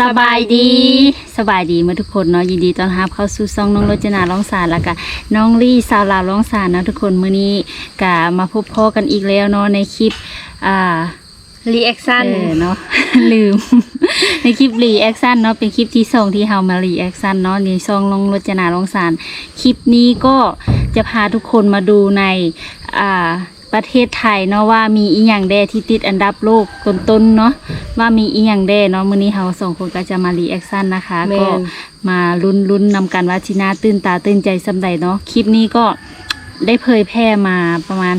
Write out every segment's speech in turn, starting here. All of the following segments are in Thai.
สบายดีสบายดีเมื่อทุกคนเนาะยินดีต้อนรับเข้าสู่ซองน้องรจนาร้องสารแล้วก็น้องลี่สาวลาวร้องสารนะทุกคนมื้อนี้ก็มาพบพ่อกันอีกแล้วเนาะในคลิปอ่ารีแอคชั่นเออเนาะลืม ในคลิปรีแอคชั่นเนาะเป็นคลิปที่สองที่เฮามารีแอคชั่นเนาะในซองลงรจนาลงสารคลิปนี้ก็จะพาทุกคนมาดูในอ่า ประเทศไทยเนาะว่ามีอีหยังแดที่ติดอันดับโลกต้นๆเนาะว่ามีอีหยังแดเนาะมื้อนี้เฮาสองคนก็จะมารีแอคชั่นนะคะ แม่น ก็มาลุ้นลุ้นนำกันว่าชินาตื่นตาตื่นใจสำใดเนาะคลิปนี้ก็ได้เผยแพร่มาประมาณ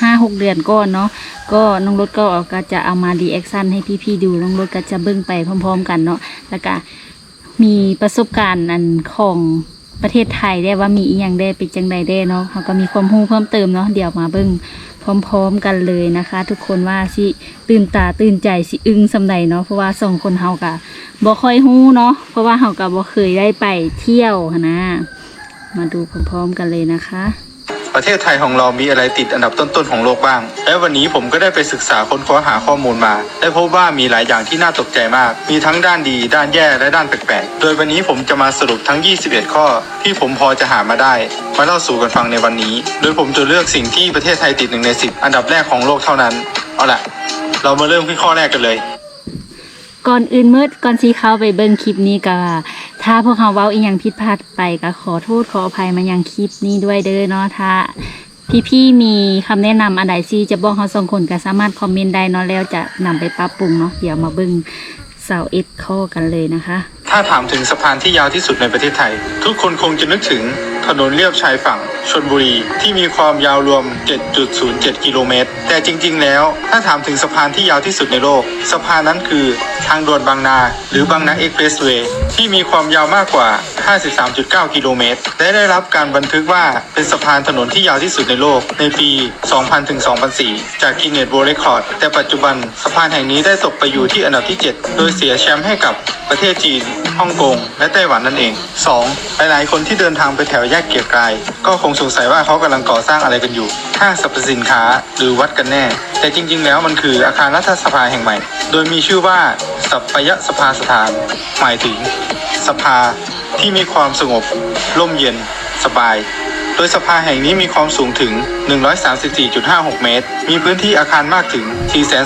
ห้าหกเดือนก่อนเนาะก็น้องรถก็ก็จะเอามารีแอคชั่นให้พี่ๆดูน้องรถก็จะเบิ่งไปพร้อมๆ กันเนาะแล้วก็ มีประสบการณ์อันของประเทศไทยได้ว่ามีอีหยังได้เป็นจังใดได้เนาะเขาก็มีความรู้เพิ่มเติมเนาะเดี๋ยวมาเบิ่ง พร้อมๆกันเลยนะคะ ทุกคนว่าสิตื่นตาตื่นใจสิอึ้งสำใดเนาะเพราะว่าสองคนเฮากะบ่ค่อยฮู้เนาะเพราะว่าเฮากะบ่เคยได้ไปเที่ยวนะ มาดูพร้อมๆกันเลยนะคะ ประเทศไทยของเรามีอะไรติดอันดับต้นๆของโลกบ้าง และวันนี้ผมก็ได้ไปศึกษาค้นคว้าหาข้อมูลมา ได้พบว่ามีหลายอย่างที่น่าตกใจมาก มีทั้งด้านดี ด้านแย่และด้านแปลกๆ โดยวันนี้ผมจะมาสรุปทั้ง 21 ข้อ ที่ผมพอจะหามาได้ มาเล่าสู่กันฟังในวันนี้ โดยผมจะเลือกสิ่งที่ประเทศไทยติดหนึ่งใน 10 อันดับแรกของโลกเท่านั้น เอาล่ะ เรามาเริ่มที่ข้อแรกกันเลย ก่อนอื่นเมื่อก่อนที่เข้าไปเบิ่งคลิปนี้ก็ ถ้าพวกเขาเว้าอีหยังผิดพลาดไปก็ขอโทษขออภัยมายังคลิปนี้ด้วยเด้อเนาะถ้าพี่ๆมีคำแนะนำอันใดที่จะบอกเขาสองคนก็สามารถคอมเมนต์ได้เนาะแล้วจะนำไปปรับปรุงเนาะเดี๋ยวมาเบิ่งเสาเอ็ดข้อกันเลยนะคะ ถ้าถามถึงสะพานที่ยาวที่สุดในประเทศไทย ทุกคนคงจะนึกถึง ถนนเลียบชายฝั่งชนบุรี ที่มีความยาวรวม 7.07 กิโลเมตร แต่จริง ๆ แล้ว ถ้าถามถึงสะพานที่ยาวที่สุดในโลก สะพานนั้นคือทางด่วนบางนา หรือบางนาเอ็กเพรสเวย์ที่มีความยาวมากกว่า 53.9 กิโลเมตร และได้รับการบันทึกว่าเป็นสะพานถนนที่ยาวที่สุดในโลก ในปี 2000 ถึง 2004 จาก Guinness World Record แต่ปัจจุบันสะพานแห่งนี้ได้ตกไปอยู่ที่อันดับที่ 7 โดยเสียแชมป์ให้กับประเทศจีน ฮ่องกง และไต้หวันนั่นเอง 2. หลายๆ คนที่เดินทางไปแถวแยกเกียรกาย ก็คงสงสัยว่าเขากำลังก่อสร้างอะไรกันอยู่ห้างสรรพสินค้าหรือวัดกันแน่ แต่จริง ๆ แล้วมันคืออาคารรัฐสภาแห่งใหม่ โดยมีชื่อว่าสัปยสภาสถาน หมายถึง สภาที่มีความสงบ ร่มเย็น สบาย โดยสภาแห่งนี้มีความสูงถึง 134.56 เมตร มีพื้นที่อาคารมากถึง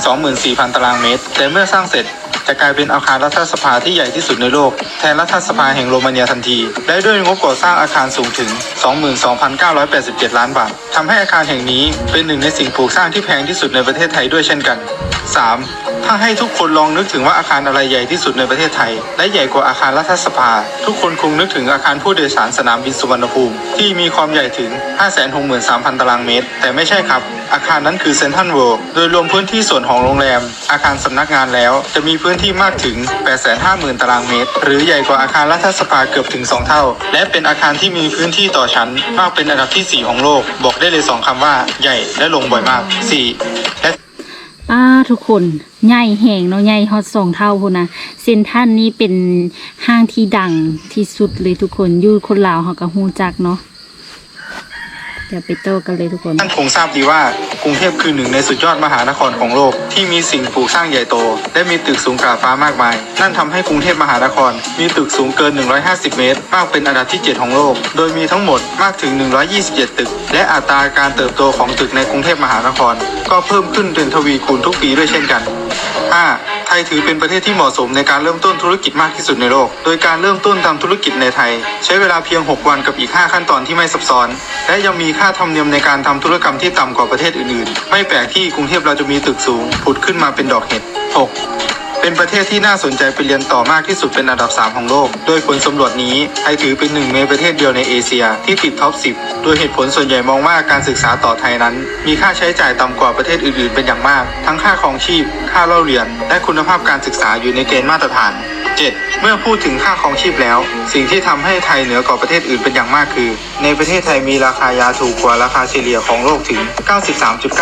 424,000 ตารางเมตร แต่เมื่อสร้างเสร็จ จะกลายเป็นอาคารรัฐสภาที่ใหญ่ที่สุดในโลก แทนรัฐสภาแห่งโรมาเนียทันที และด้วยงบก่อสร้างอาคารสูงถึง 22,987 ล้านบาททำให้อาคารแห่งนี้เป็นหนึ่งในสิ่งปลูกสร้างที่แพงที่สุดในประเทศไทยด้วยเช่นกัน 3. ถ้าให้ทุกคนลองนึกถึงว่าอาคารอะไรใหญ่ที่สุดในประเทศไทย และใหญ่กว่าอาคารรัฐสภา ทุกคนคงนึกถึงอาคารผู้โดยสารสนามบินสุวรรณภูมิ ที่มีความใหญ่ถึง 563,000 ตารางเมตร แต่ไม่ใช่ครับ อาคารนั้นคือเซนทรัลเวิลด์โดยรวมพื้นที่ส่วนของโรงแรม อาคารสำนักงานแล้วจะมีพื้นที่มากถึง 850,000 ตารางเมตร หรือใหญ่กว่าอาคารรัฐสภาเกือบถึง 2 เท่า และเป็นอาคารที่มีพื้นที่ต่อชั้น มากเป็นอันดับที่ 4 ของโลก บอกได้เลยสองคำว่า ใหญ่และลงบ่อยมาก 4. และ ป้าทุกคนใหญ่แหงเนาะใหญ่ฮอตสองเท่าคนนะเซนท่านนี้เป็นห้างที่ดังที่สุดเลยทุกคนอยู่คนลาวเขาก็ฮู้จักเนาะเดี๋ยวไปโต้กันเลยทุกคน ท่านคงทราบดีว่า กรุงเทพคือหนึ่งในสุดยอดมหานครของโลก ที่มีสิ่งปลูกสร้างใหญ่โต และมีตึกสูงกราฟ้ามากมาย นั่นทำให้กรุงเทพมหานคร มีตึกสูงเกิน 150 เมตร มากเป็นอันดับที่ 7 ของโลก โดยมีทั้งหมดมากถึง 127 ตึก และอัตราการเติบโตของตึกในกรุงเทพมหานคร ก็เพิ่มขึ้นเป็นทวีคูณทุกปีด้วยเช่นกัน 5. ไทยถือเป็นประเทศที่เหมาะสมในการเริ่มต้นธุรกิจมากที่สุดในโลก โดยการเริ่มต้นทำธุรกิจในไทย ใช้เวลาเพียง 6 วันกับอีก 5 ขั้นตอนที่ไม่ซับซ้อน และยังมีค่าธรรมเนียมในการทำธุรกรรมที่ต่ำกว่าประเทศอื่นๆ ไม่แปลกที่กรุงเทพเราจะมีตึกสูงผุดขึ้นมาเป็นดอกเห็ด 6. เป็นประเทศที่น่าสนใจไปเรียนต่อมากที่สุดเป็นอันดับ 3 ของโลก โดยผลสำรวจนี้ไทยถือเป็นหนึ่งในประเทศเดียวในเอเชียที่ติดท็อป 10 โดยเหตุผลส่วนใหญ่มองว่าการศึกษาต่อไทยนั้น มีค่าใช้จ่ายต่ำกว่าประเทศอื่นๆ เป็นอย่างมาก ทั้งค่าครองชีพ ค่าเล่าเรียน และคุณภาพการศึกษาอยู่ในเกณฑ์มาตรฐาน 7. เมื่อพูดถึงค่าครองชีพแล้ว สิ่งที่ทำให้ไทยเหนือกว่าประเทศอื่นเป็นอย่างมากคือ ในประเทศไทยมีราคายาถูกกว่าราคาเฉลี่ยของโลกถึง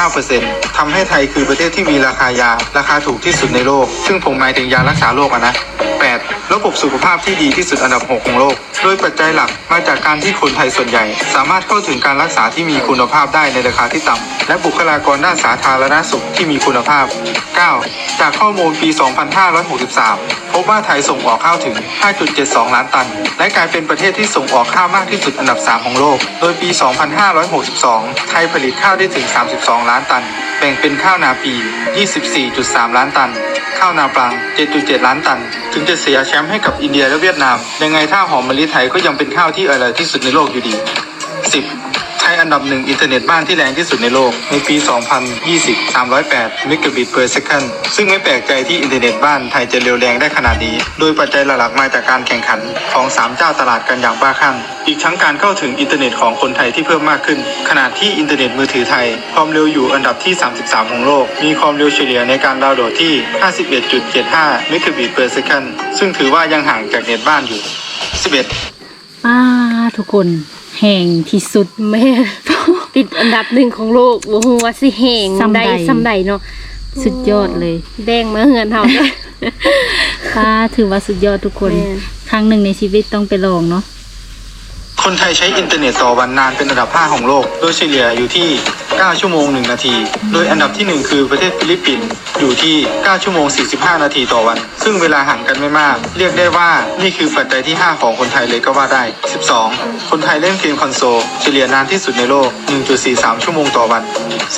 93.9%ทำให้ไทยคือประเทศที่มีราคายาราคาถูกที่สุดในโลก ซึ่งผมหมายถึงยารักษาโรคอะนะ 8. ระบบสุขภาพที่ดีที่สุดอันดับ 6 ของโลก โดยปัจจัยหลักมาจากการที่คนไทยส่วนใหญ่ สามารถเข้าถึงการรักษาที่มีคุณภาพได้ในราคาที่ต่ำ และบุคลากรด้านสาธารณสุขที่มีคุณภาพ 9. จากข้อมูลปี 2563 พบว่าไทยส่งออกข้าวถึง 5.72 ล้านตัน และกลายเป็นประเทศที่ส่งออกข้าวมากที่สุดอันดับ 3 ของโลก โดยปี 2562 ไทยผลิตข้าวได้ถึง 32 ล้านตัน แบ่งเป็นข้าวนาปี 24.3 ล้านตัน ข้าวนาปลัง 7.7 ล้านตัน ถึงจะเสียแชมป์ให้กับอินเดียและเวียดนาม ยังไงถ้าหอมมะลิไทยก็ยังเป็นข้าวที่อร่อยที่สุดในโลกอยู่ดี 10. ไทยอันดับหนึ่งอินเทอร์เน็ตบ้านที่แรงที่สุดในโลก ในปี 2020 308 megabit per second ซึ่งไม่แปลกใจที่อินเทอร์เน็ตบ้านไทยจะเร็วแรงได้ขนาดนี้ โดยปัจจัยหลักๆมาจากการแข่งขันของ 3 เจ้าตลาดกันอย่างบ้าคลั่งอีกทั้งการเข้าถึงอินเทอร์เน็ตของคนไทยที่เพิ่มมากขึ้น ขณะที่อินเทอร์เน็ตมือถือไทย ความเร็วอยู่อันดับที่ 33 ของโลก มีความเร็วเฉลี่ยในการดาวน์โหลดที่ 51.75 megabit per second ซึ่งถือว่ายังห่างจากเน็ตบ้านอยู่ 11ป้าทุกคน แห่งที่สุด แม่ ติดอันดับหนึ่งของโลกบ่ฮู้ว่าสิแห่งซ้ำใดได้ซ้ำใดเนาะสุดยอดเลย แดงมาเฮือนเฮาเนี่ยป้าถือว่าสุดยอดทุกคนแม่นครั้งหนึ่งในชีวิตต้องไปลองเนาะ คนไทยใช้อินเทอร์เน็ตต่อวันนานเป็นอันดับ 5 ของโลก โดยเฉลี่ยอยู่ที่ 9 ชั่วโมง 1 นาที โดยอันดับที่ 1 คือประเทศฟิลิปปินส์อยู่ที่ 9 ชั่วโมง 45 นาทีต่อวัน ซึ่งเวลาห่างกันไม่มาก เรียกได้ว่านี่คือปัจจัยที่ 5 ของคนไทยเลยก็ว่าได้ 12 คนไทยเล่นเกมคอนโซลเฉลี่ยนานที่สุดในโลก 1.43 ชั่วโมงต่อวัน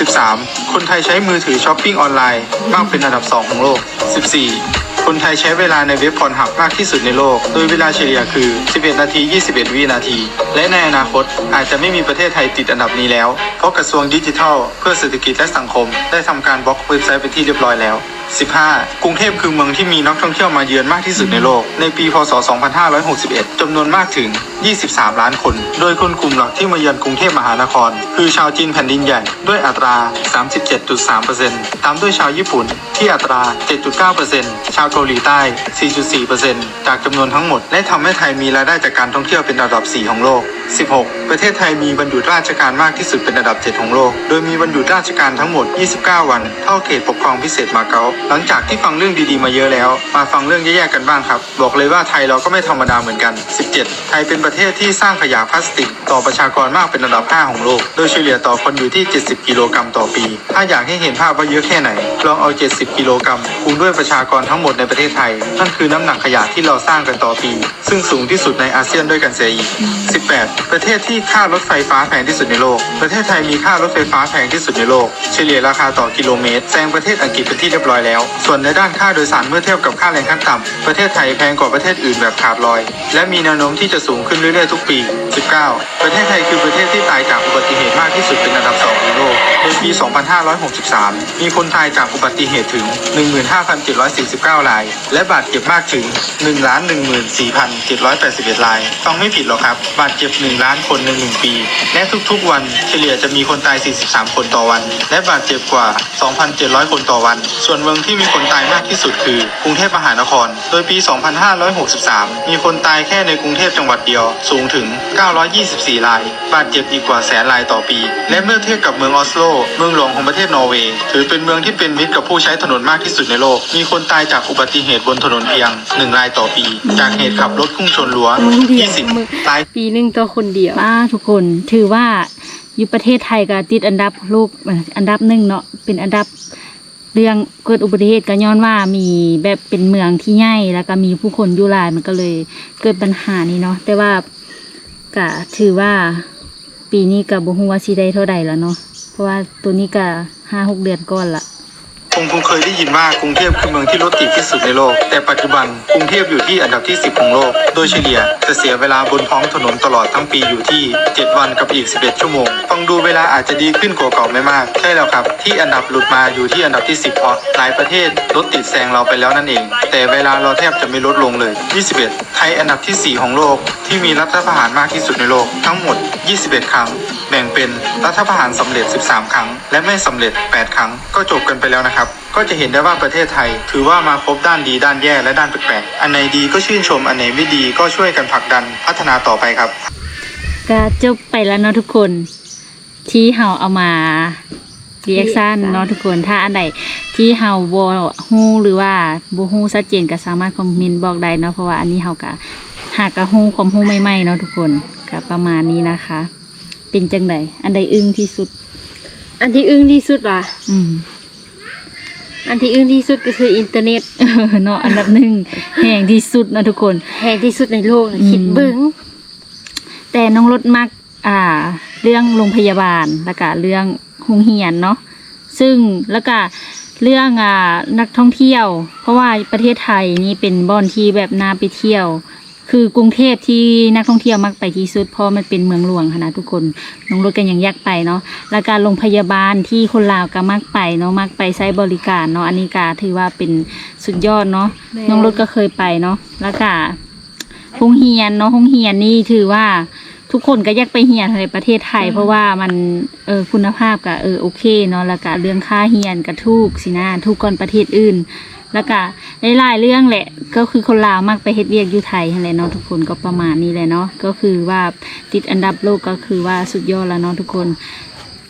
13 คนไทยใช้มือถือช้อปปิ้งออนไลน์มากเป็นอันดับ 2 ของโลก 14 คนไทยใช้เวลาในเว็บพรหับมากที่สุดในโลก โดยเวลาเฉลี่ยคือ 11 นาที 21 วินาที และในอนาคตอาจจะไม่มีประเทศไทยติดอันดับนี้แล้ว เพราะกระทรวงดิจิทัล เพื่อเศรษฐกิจและสังคม ได้ทำการบล็อกเว็บไซต์เป็นที่เรียบร้อยแล้ว 15. กรุงเทพคือเมืองที่มีนักท่องเที่ยวมาเยือนมากที่สุดในโลก ในปี พศ 2561 จำนวนมากถึง 23 ล้านคน โดยคนกลุ่มหลักที่มาเยือนกรุงเทพมหานคร คือชาวจีนแผ่นดินใหญ่ ด้วยอัตรา 37.3%ตามด้วยชาวญี่ปุ่น ที่อัตรา 7.9%ชาวเกาหลีใต้ 4.4%จากจำนวนทั้งหมด และทำให้ไทยมีรายได้จากการท่องเที่ยวเป็นอันดับ 4 ของโลก 16 ประเทศไทยมีวันหยุดราชการมากที่สุดเป็นอันดับ 7 ของโลก โดยมีวันหยุดราชการทั้งหมด 29 วัน เท่าเขตปกครองพิเศษมาเก๊า หลังจากที่ฟังเรื่องดีๆมาเยอะแล้ว มาฟังเรื่องแย่ๆกันบ้างครับ บอกเลยว่าไทยเราก็ไม่ธรรมดาเหมือนกัน 17 ไทยเป็นประเทศที่สร้างขยะพลาสติก ต่อประชากรมากเป็นอันดับ 5 ของโลก โดยเฉลี่ยต่อคนอยู่ที่ 70 กิโลกรัมต่อปี ถ้าอยากให้เห็นภาพว่าเยอะแค่ไหน ลองเอา 70กิโลกรัมคูณด้วยประชากรทั้งหมดในประเทศไทย นั่นคือน้ำหนักขยะที่เราสร้างกันต่อปี ซึ่งสูงที่สุดในอาเซียนด้วยกันเสียอีก 18 ประเทศที่ค่ารถไฟฟ้าแพงที่สุดในโลก ประเทศไทยมีค่ารถไฟฟ้าแพงที่สุดในโลก เฉลี่ยราคาต่อกิโลเมตรแซงประเทศอังกฤษเป็นที่เรียบร้อยแล้ว ส่วนในด้านค่าโดยสารเมื่อเทียบกับค่าแรงขั้นต่ำประเทศไทยแพงกว่าประเทศอื่นแบบขาดลอย และมีแนวโน้มที่จะสูงขึ้นเรื่อยๆทุกปี 19 ประเทศไทยคือประเทศที่ตายจากอุบัติเหตุมากที่สุดเป็นอันดับสองของโลกโดยปี 2563 มีคนตายจากอุบัติเหตุถึงึง 15,749ราย และบาดเจ็บมากถึง 1,14,781ราย ฟังไม่ผิดหรอกครับ บาดเจ็บ 1 ล้านคนใน1ปี และทุกๆวันเฉลี่ยจะมีคนตาย 43 คนต่อวัน และบาดเจ็บกว่า 2,700 คนต่อวัน ส่วนเมืองที่มีคนตายมากที่สุดคือกรุงเทพมหานคร โดยปี 2563 มีคนตายแค่ในกรุงเทพจังหวัดเดียว สูงถึง 924 ราย บาดเจ็บอีกกว่าแสนรายต่อปี และเมื่อเทียบกับเมืองออสโล เมืองหลวงของประเทศนอร์เวย์ ถือเป็นเมืองที่เป็นมิตรกับผู้ใช้ถนนมากที่สุดในโลก มีคนตายจากอุบัติเหตุบนถนนเพียง1รายต่อปี จากเหตุขับรถพุ่งชนรั้ว20ตายปีหนึงต่อคนเดียวป้าทุกคนถือว่าอยู่ประเทศไทยก็ติดอันดับโลกอันดับหนึ่งเนาะเป็นอันดับเรื่องเกิดอุบัติเหตุก็ย้อนว่ามีแบบเป็นเมืองที่ใหญ่แล้วก็มีผู้คนอยู่หลายมันก็เลยเกิดปัญหานี้เนาะแต่ว่าก็ถือว่าปีนี้ก็บ่ฮู้ว่าสิได้เท่าใดแล้วเนาะเพราะว่าตัวนี้ก็ห้าหกเดือนก่อนละค งคงเคยได้ยินว่ากรุงเทพคือเมืองที่รถติดที่สุดในโลก แต่ปัจจุบันกรุงเทพอยู่ที่อันดับที่ 10 ของโลก โดยเฉลี่ยจะเสียเวลาบนท้องถนนตลอดทั้งปีอยู่ที่ 7 วันกับอีก 11 ชั่วโมง ฟังดูเวลาอาจจะดีขึ้นกว่าเก่าไม่มาก ใช่แล้วครับ ที่อันดับหลุดมาอยู่ที่อันดับที่ 10เพราะหลายประเทศรถติดแซงเราไปแล้วนั่นเอง แต่เวลาเราแทบจะไม่ลดลงเลย 21 ไทยอันดับที่ 4 ของโลก ที่มีรัฐประหารมากที่สุดในโลกทั้งหมด 21 ครั้ง แบ่งเป็นรัฐประหารสำเร็จ 13 ครั้ง และไม่สำเร็จ 8 ครั้ง ก็จบกันไปแล้วนะครับ ก็จะเห็นได้ว่าประเทศไทย ถือว่ามาครบด้านดีด้านแย่และด้านแปลกๆ อันไหนดีก็ชื่นชม อันไหนไม่ดีก็ช่วยกันผลักดันพัฒนาต่อไปครับ ก็จบไปแล้วเนาะทุกคนที่เฮาเอามารีแอคชั่น reaction เนาะทุกคนถ้าอันใดที่เฮาบ่ฮู้หรือว่าบ่ฮู้ชัดเจนก็สามารถคอมเมนต์บอกได้เนาะเพราะว่าอันนี้เฮาก็หากก็ฮู้ความฮู้ใหม่ๆเนาะทุกคน ก็ประมาณนี้นะคะ เป็นจังไดอันใดอึ้งที่สุด อันที่อึ้งที่สุดว่ะอืมอันที่อึ้งที่สุดก็คืออินเทอร์เน็ตเออเนาะอันดับหนึ่งแห่งที่สุดเนาะทุกคนแพงที่สุดในโลกนะอืมคิดเบิ้งแต่น้องรถมัก อ่า เรื่องโรงพยาบาลแล้วก็เรื่องโรงเรียนเนาะซึ่งแล้วก็เรื่องอ่านักท่องเที่ยว เพราะว่าประเทศไทยนี่เป็นบ่อนที่แบบน่าไปเที่ยว คือกรุงเทพที่นักท่องเที่ยวมักไปที่สุดเพราะมันเป็นเมืองหลวงค่ะนะทุกคนน้องรถกันยังอยากไปเนาะแล้วการโรงพยาบาลที่คนลาวก็มักไปเนาะมักไปใช้บริการเนาะอันนี้ก็ถือว่าเป็นสุดยอดเนาะแม่น้องรถก็เคยไปเนาะแล้วก็โรงเรียนเนาะโรงเรียนนี่ถือว่าทุกคนก็อยากไปเรียนในประเทศไทย เพราะว่ามันเออคุณภาพก็เออโอเคเนาะแล้วก็เรื่องค่าเรียนก็ถูกสินะถูกก่อนประเทศอื่น แล้วก็หลายๆเรื่องแหละ ก็คือคนลาวมักไปเฮ็ดเวียกอยู่ไทยแหละเนาะทุกคนก็ประมาณนี้แหละเนาะก็คือว่าติดอันดับโลกก็คือว่าสุดยอดแล้วเนาะทุกคน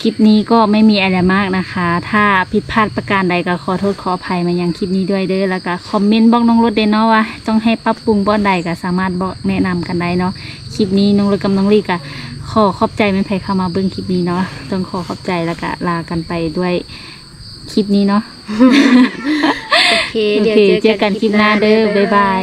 คลิปนี้ก็ไม่มีอะไรมากนะคะ ถ้าผิดพลาดประการใดก็ขอโทษขออภัยมายังคลิปนี้ด้วยเด้อ แล้วก็คอมเมนต์บอกน้องรถเด้เนาะว่าต้องให้ปรับปรุงบ้อนใดก็สามารถบอกแนะนำกันได้เนาะ คลิปนี้น้องรถกับน้องลีก็ขอขอบใจเป็นไผเข้ามาเบิ่งคลิปนี้เนาะ ต้องขอขอบใจแล้วก็ลากันไปด้วยคลิปนี้เนาะ เคโอเคเจอกันคลิปหน้าเด้อบ๊ายบายย